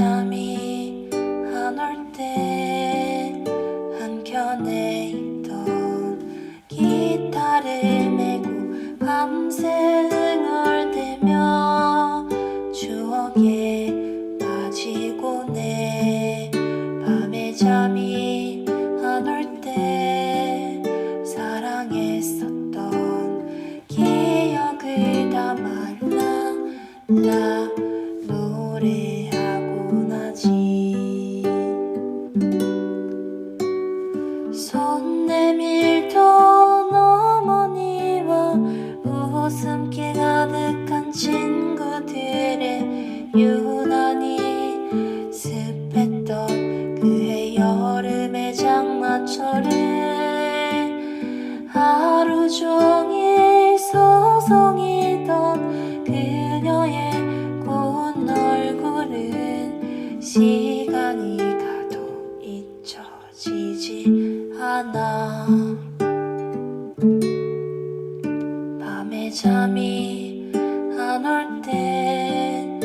잠이 안 올 때 한켠에 있던 기타를 메고 밤새 흥얼대며 추억에 빠지고 내 밤에 잠이 안 올 때 사랑했었던 기억을 담아 라 라. 손 내밀던 어머니와 웃음기 가득한 친구들의 유난히 습했던 그해 여름의 장마철에 하루 종일 서성이던 그녀의 고운 얼굴은 시간이 가도 잊혀지지 않아 밤에 잠이 안 올 때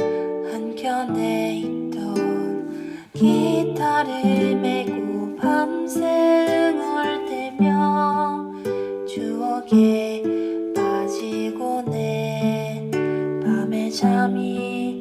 한켠에 있던 기타를 메고 밤새 흥얼대며 추억에 빠지고 해 밤에 잠이